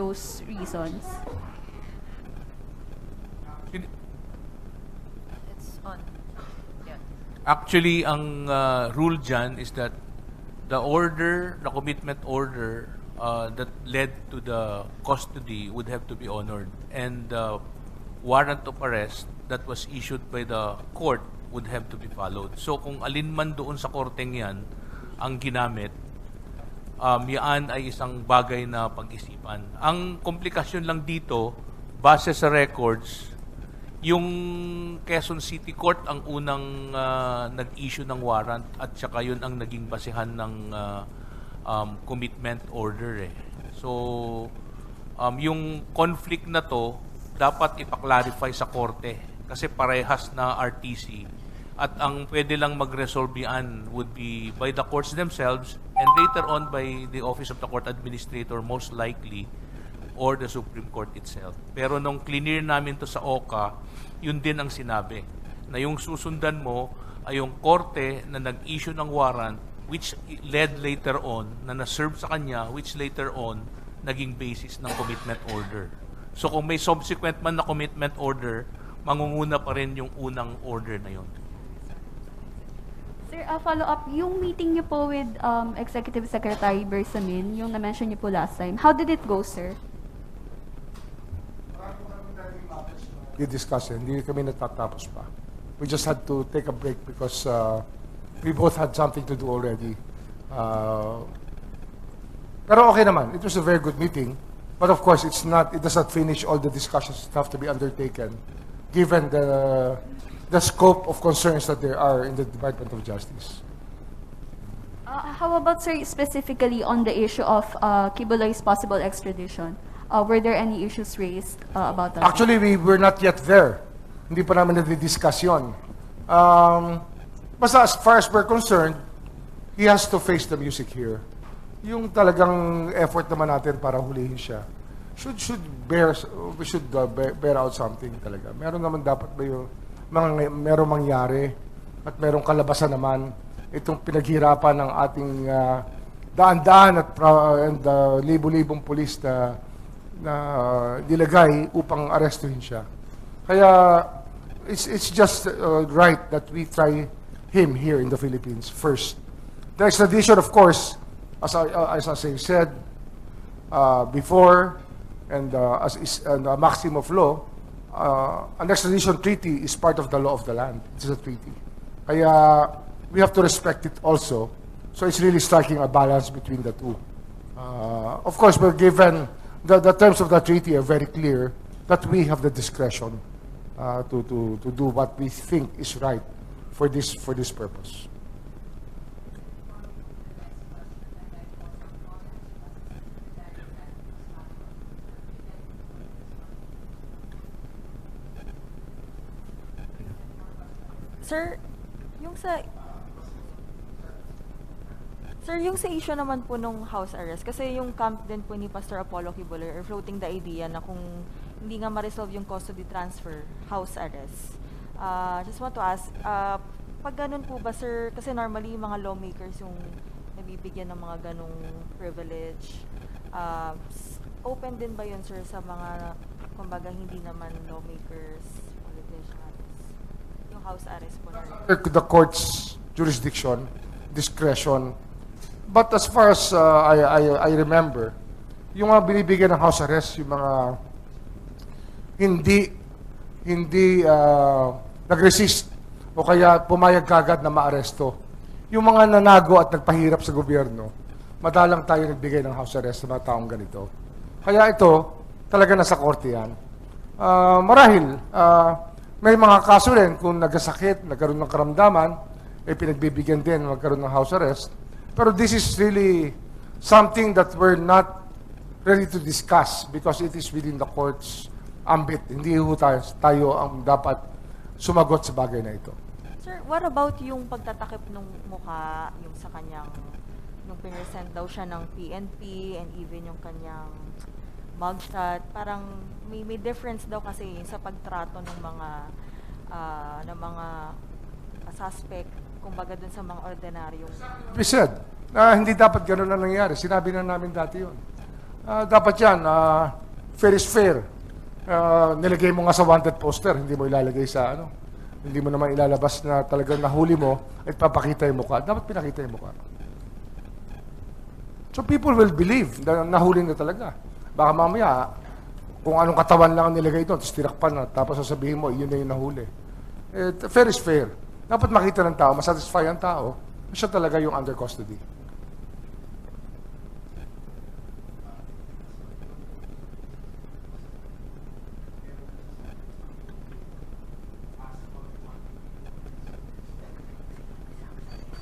those reasons? It's on. Yeah. Actually, ang uh, rule dyan is that the order, the commitment order uh, that led to the custody would have to be honored. And the warrant of arrest that was issued by the court would have to be followed. So kung alin man doon sa korteng yan ang ginamit, um, yan ay isang bagay na pag-isipan. Ang komplikasyon lang dito, base sa records, yung Quezon City Court ang unang ah, nag-issue ng warrant at saka yun ang naging basehan ng ah, um, commitment order eh. So, um, yung conflict na to, dapat ipaklarify sa korte kasi parehas na RTC at ang pwede lang mag-resolve yan would be by the courts themselves and later on by the Office of the Court Administrator most likely or the Supreme Court itself. Pero nung clear namin to sa OCA, yun din ang sinabi. Na yung susundan mo ay yung korte na nag-issue ng warrant which led later on, na na-serve sa kanya, which later on naging basis ng commitment order. So kung may subsequent man na commitment order, mangunguna pa rin yung unang order na yun. Sir, a follow up, yung meeting niyo po with um, Executive Secretary Bersamin, yung na-mention niyo po last time, how did it go, sir? i-discuss eh. Hindi kami natatapos pa. We just had to take a break because uh, we both had something to do already. Uh, pero okay naman. It was a very good meeting. But of course, it's not, it does not finish all the discussions that have to be undertaken given the, the scope of concerns that there are in the Department of Justice. Uh, how about, sir, specifically on the issue of uh, Kibuloy's possible extradition? Uh, were there any issues raised uh, about that? Actually, we were not yet there. Hindi pa namin nadidiscuss yun. Um, basta as far as we're concerned, he has to face the music here. Yung talagang effort naman natin para hulihin siya, should should bear we should uh, bear, bear out something talaga. Meron naman dapat ba yung mga merong mangyari at merong kalabasan naman itong pinaghirapan ng ating uh, daan-daan at pra- and uh, libo-libong pulis na na nilagay upang arestuhin siya. Kaya it's it's just uh, right that we try him here in the Philippines first. The extradition, of course, as I, uh, as I said uh, before, and uh, as is and a maxim of law, uh, an extradition treaty is part of the law of the land. It's a treaty. Kaya we have to respect it also. So it's really striking a balance between the two. Uh, of course, we're given the, the terms of the treaty are very clear that we have the discretion uh, to, to, to do what we think is right for this for this purpose. Sir, yung sa... Sir, yung sa issue naman po nung house arrest, kasi yung camp din po ni Pastor Apollo Kibuloy are floating the idea na kung hindi nga ma-resolve yung custody transfer, house arrest. Uh, just want to ask, uh, pag ganun po ba, sir, kasi normally mga lawmakers yung nabibigyan ng mga ganong privilege, uh, open din ba yun, sir, sa mga, kumbaga, hindi naman lawmakers, politicians, yung house arrest po na the court's jurisdiction, discretion. But as far as uh, I, I, I remember, yung mga binibigyan ng house arrest, yung mga hindi hindi uh, nag-resist o kaya pumayag kagad na maaresto. Yung mga nanago at nagpahirap sa gobyerno, madalang tayo nagbigay ng house arrest sa mga taong ganito. Kaya ito, talaga nasa korte yan. Ah, marahil, ah, may mga kaso rin kung nagkasakit, nagkaroon ng karamdaman, eh pinagbibigyan din magkaroon ng house arrest. Pero this is really something that we're not ready to discuss because it is within the court's ambit. Hindi ho tayo, tayo ang dapat sumagot sa bagay na ito. Sir, what about yung pagtatakip ng mukha, yung sa kanyang, yung pinresent daw siya ng PNP and even yung kanyang mugshot, parang may, may difference daw kasi sa pagtrato ng mga ah, ng mga suspect, kumbaga dun sa mga ordinaryong We said, na hindi dapat gano'n na nangyari. Sinabi na namin dati yun. Ah, dapat yan, ah, fair is fair. Ah, nilagay mo nga sa wanted poster, hindi mo ilalagay sa ano. Hindi mo naman ilalabas na talagang nahuli mo at papakita yung mukha. Dapat pinakita yung mukha. So people will believe na nahuli na talaga. Baka mamaya, kung anong katawan lang ang nilagay doon, tapos tinakpan na, tapos sasabihin mo, yun na yung nahuli. Eh, fair is fair. Dapat makita ng tao, masatisfy ang tao, siya talaga yung under custody.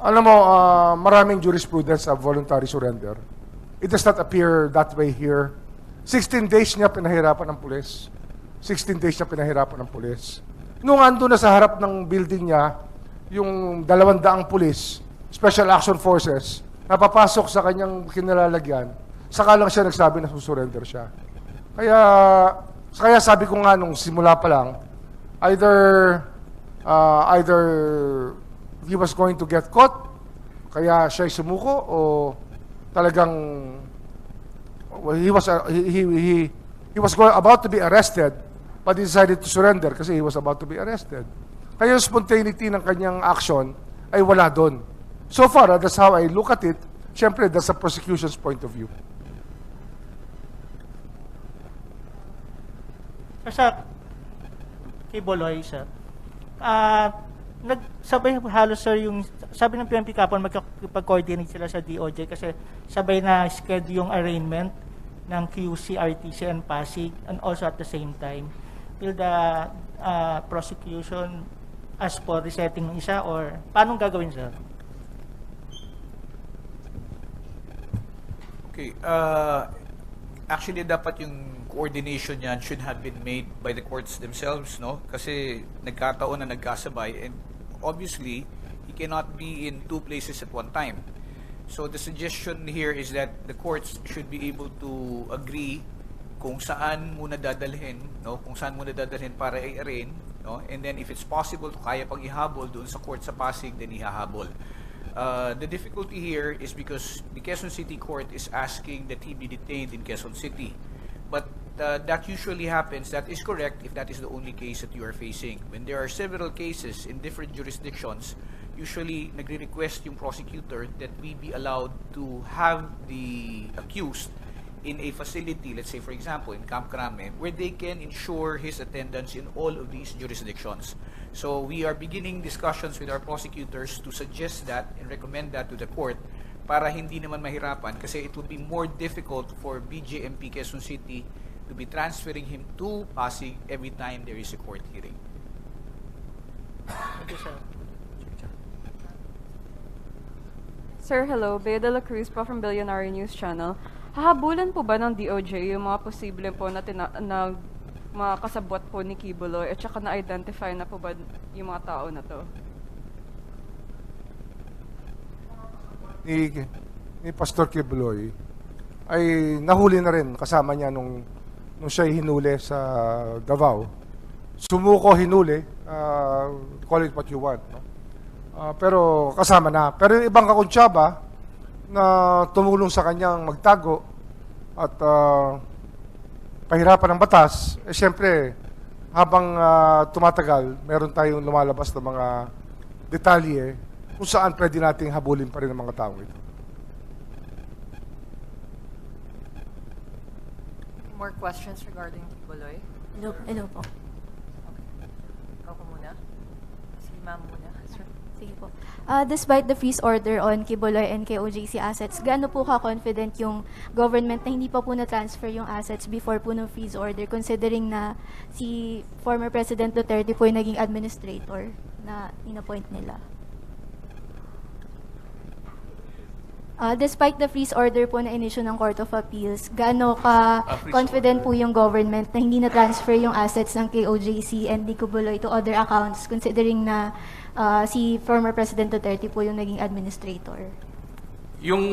Alam mo, ah, maraming jurisprudence of voluntary surrender. It does not appear that way here. 16 days niya pinahirapan ng pulis. 16 days niya pinahirapan ng pulis. Nung ando na sa harap ng building niya, yung dalawang daang pulis, Special Action Forces, napapasok sa kanyang kinalalagyan, saka lang siya nagsabi na susurrender siya. Kaya, kaya sabi ko nga nung simula pa lang, either, uh, either he was going to get caught, kaya siya sumuko, o talagang he was uh, he, he, he, was going, about to be arrested, but he decided to surrender kasi he was about to be arrested. Kaya yung spontaneity ng kanyang action ay wala doon. So far, uh, that's how I look at it. Siyempre, that's a prosecution's point of view. Sa kay Boloy, sir, ah, nagsabay halos sir yung, sabi ng PNP kapon magkakipag-coordinate sila sa DOJ kasi sabay na schedule yung arraignment ng QC, RTC, and Pasig and also at the same time. Will the ah, prosecution as for resetting ng isa or paano gagawin sir? Okay. Uh, actually, dapat yung coordination yan should have been made by the courts themselves, no? Kasi nagkataon na nagkasabay and obviously, he cannot be in two places at one time. So the suggestion here is that the courts should be able to agree kung saan muna dadalhin, no? Kung saan muna dadalhin para i-arraign, no? And then if it's possible, kaya pang ihabol doon sa court sa Pasig, then ihahabol. Uh, the difficulty here is because the Quezon City Court is asking that he be detained in Quezon City. Uh, that usually happens, that is correct if that is the only case that you are facing. When there are several cases in different jurisdictions, usually nagre-request yung prosecutor that we be allowed to have the accused in a facility, let's say for example in Camp Crame, where they can ensure his attendance in all of these jurisdictions. So we are beginning discussions with our prosecutors to suggest that and recommend that to the court para hindi naman mahirapan kasi it would be more difficult for BJMP Quezon City to be transferring him to Pasig every time there is a court hearing. Thank you, sir. Sir, hello. Bea de la Cruz po from Billionaire News Channel. Hahabulan po ba ng DOJ yung mga posible po na, tina- na mga kasabwat po ni Kibuloy at saka na-identify na po ba yung mga tao na to? Ni, ni Pastor Kibuloy ay nahuli na rin kasama niya nung, nung siya hinuli sa Davao. Sumuko hinuli, uh, call it what you want. No? Ah, pero kasama na. Pero yung ibang kakuntsaba na tumulong sa kanyang magtago at ah, pahirapan ng batas, eh siyempre, habang ah, tumatagal, meron tayong lumalabas na mga detalye kung saan pwede nating habulin pa rin ang mga tao ito. More questions regarding Kibuloy? Hello, hello po. Ikaw ko muna. Si ma'am muna. Sir. Sige po. Uh, despite the freeze order on Kibuloy and KOJC assets, gaano po ka-confident yung government na hindi pa po na-transfer yung assets before po ng freeze order considering na si former President Duterte po yung naging administrator na inappoint nila? Uh, despite the freeze order po na inisyu ng Court of Appeals, gaano ka Ah, freeze confident order. po yung government na hindi na-transfer yung assets ng KOJC and Di Kibuloy to other accounts considering na uh, si former President Duterte po yung naging administrator? Yung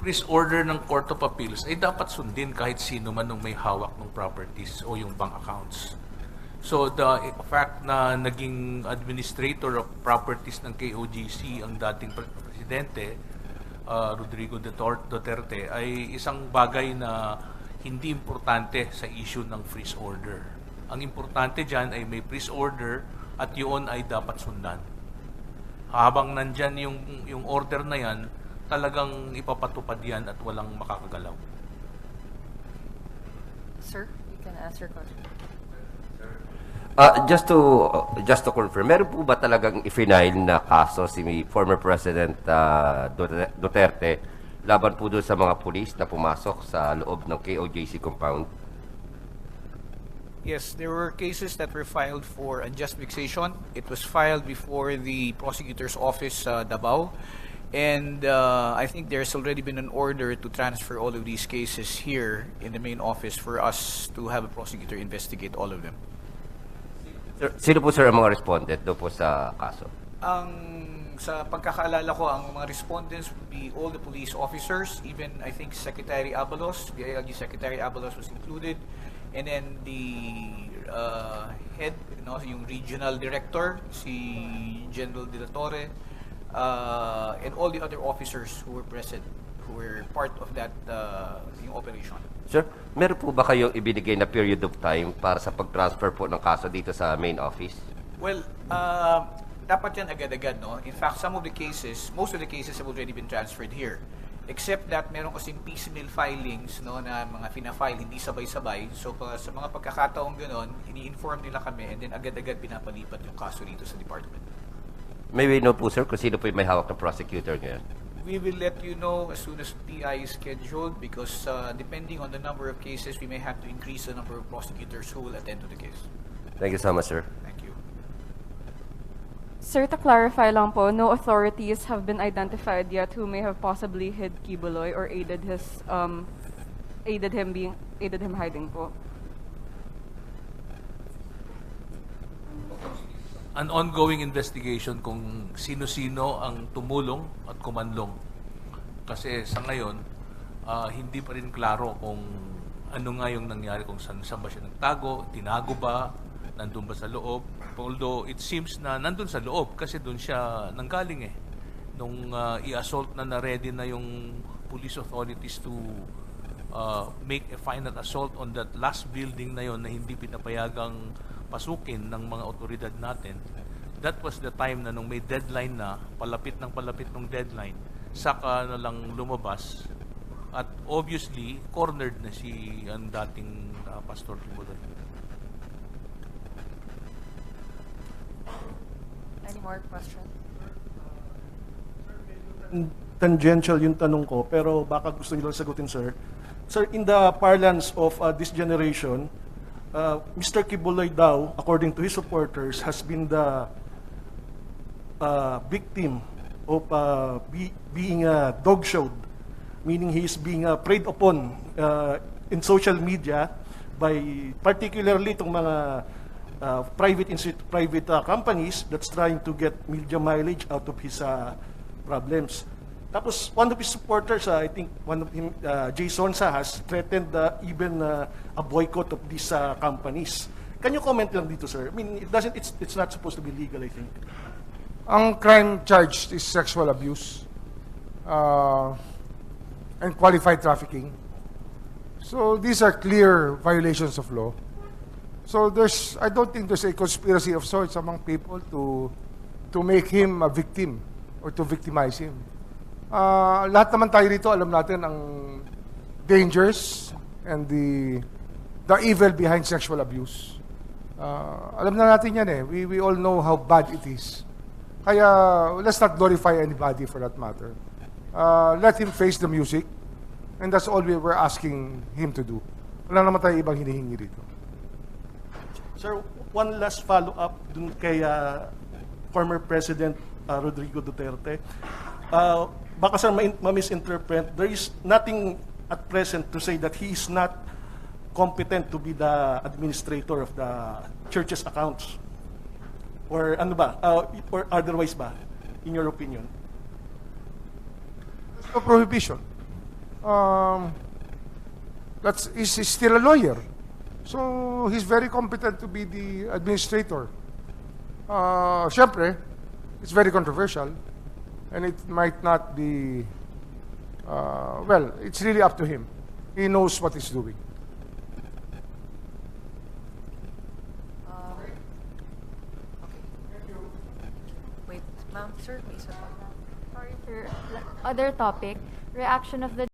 freeze order ng Court of Appeals ay dapat sundin kahit sino man nung may hawak ng properties o yung bank accounts. So the fact na naging administrator of properties ng KOGC ang dating pre- presidente, uh, Rodrigo Duterte ay isang bagay na hindi importante sa issue ng freeze order. Ang importante dyan ay may freeze order at yun ay dapat sundan. Habang nandyan yung, yung order na yan, talagang ipapatupad yan at walang makakagalaw. Sir, you can ask your question. Uh, just to just to confirm, meron po ba talagang i-final na kaso si former President uh, Duterte laban po doon sa mga pulis na pumasok sa loob ng KOJC compound? Yes, there were cases that were filed for unjust vexation. It was filed before the prosecutor's office, uh, Davao. And uh, I think there's already been an order to transfer all of these cases here in the main office for us to have a prosecutor investigate all of them. Sir, sino po sir ang mga respondent doon po sa kaso? Ang sa pagkakaalala ko, ang mga respondents would be all the police officers, even I think Secretary Abalos, ALG Secretary Abalos was included, and then the uh, head, you know, yung regional director, si General De La Torre, uh, and all the other officers who were present, who were part of that uh, yung operation. Sir, meron po ba kayong ibinigay na period of time para sa pag-transfer po ng kaso dito sa main office? Well, uh, dapat yan agad-agad, no? In fact, some of the cases, most of the cases have already been transferred here. Except that meron kasing piecemeal filings, no, na mga fina-file, hindi sabay-sabay. So, pa- sa mga pagkakataong ganon, ini-inform nila kami and then agad-agad pinapalipat yung kaso dito sa department. May we know po sir kung sino po yung may hawak na prosecutor ngayon? We will let you know as soon as PI is scheduled because uh, depending on the number of cases, we may have to increase the number of prosecutors who will attend to the case. Thank you so much sir. Thank you. Sir, to clarify lang po, no authorities have been identified yet who may have possibly hid Kibuloy or aided his um aided him being aided him hiding po. An ongoing investigation kung sino-sino ang tumulong at kumanlong. Kasi sa ngayon, ah, hindi pa rin klaro kung ano nga yung nangyari, kung saan, saan ba siya nagtago, tinago ba, nandun ba sa loob. Although it seems na nandun sa loob kasi doon siya nanggaling eh. Nung ah, i-assault na na-ready na yung police authorities to uh, make a final assault on that last building na yon na hindi pinapayagang pasukin ng mga otoridad natin. That was the time na nung may deadline na, palapit ng palapit ng deadline, saka na lang lumabas. At obviously, cornered na si ang dating uh, Pastor Kibuloy. Any more questions? tangential yung tanong ko, pero baka gusto niyo lang sagutin, sir. Sir, in the parlance of uh, this generation, uh, Mr. Kibuloy daw, according to his supporters, has been the uh, victim of uh, be, being uh, dog-showed, meaning he is being uh, preyed upon uh, in social media by particularly itong mga uh, private private uh, companies that's trying to get media mileage out of his uh, problems. Tapos, one of his supporters, uh, I think one of him, uh, Jason Sa, has threatened uh, even uh, a boycott of these uh, companies. Can you comment lang dito, sir? I mean, it doesn't, it's, it's not supposed to be legal, I think. Ang crime charged is sexual abuse uh, and qualified trafficking. So these are clear violations of law. So there's, I don't think there's a conspiracy of sorts among people to to make him a victim or to victimize him. Uh, lahat naman tayo rito, alam natin ang dangers and the the evil behind sexual abuse. Uh, alam na natin yan eh. We, we all know how bad it is. Kaya, let's not glorify anybody for that matter. Uh, let him face the music. And that's all we were asking him to do. Wala naman tayo ibang hinihingi rito. Sir, one last follow-up dun kay uh, former President uh, Rodrigo Duterte. Uh, baka sir ma- ma-misinterpret, there is nothing at present to say that he is not competent to be the administrator of the church's accounts. Or ano ba? Uh, or otherwise ba, in your opinion? There's no prohibition. Um, that's, he's, he's still a lawyer. So, he's very competent to be the administrator. Uh, Siyempre, it's very controversial. And it might not be uh, well, it's really up to him. He knows what he's doing. Wait, ma'am, sir, may. Sorry, sir. Other topic, reaction of the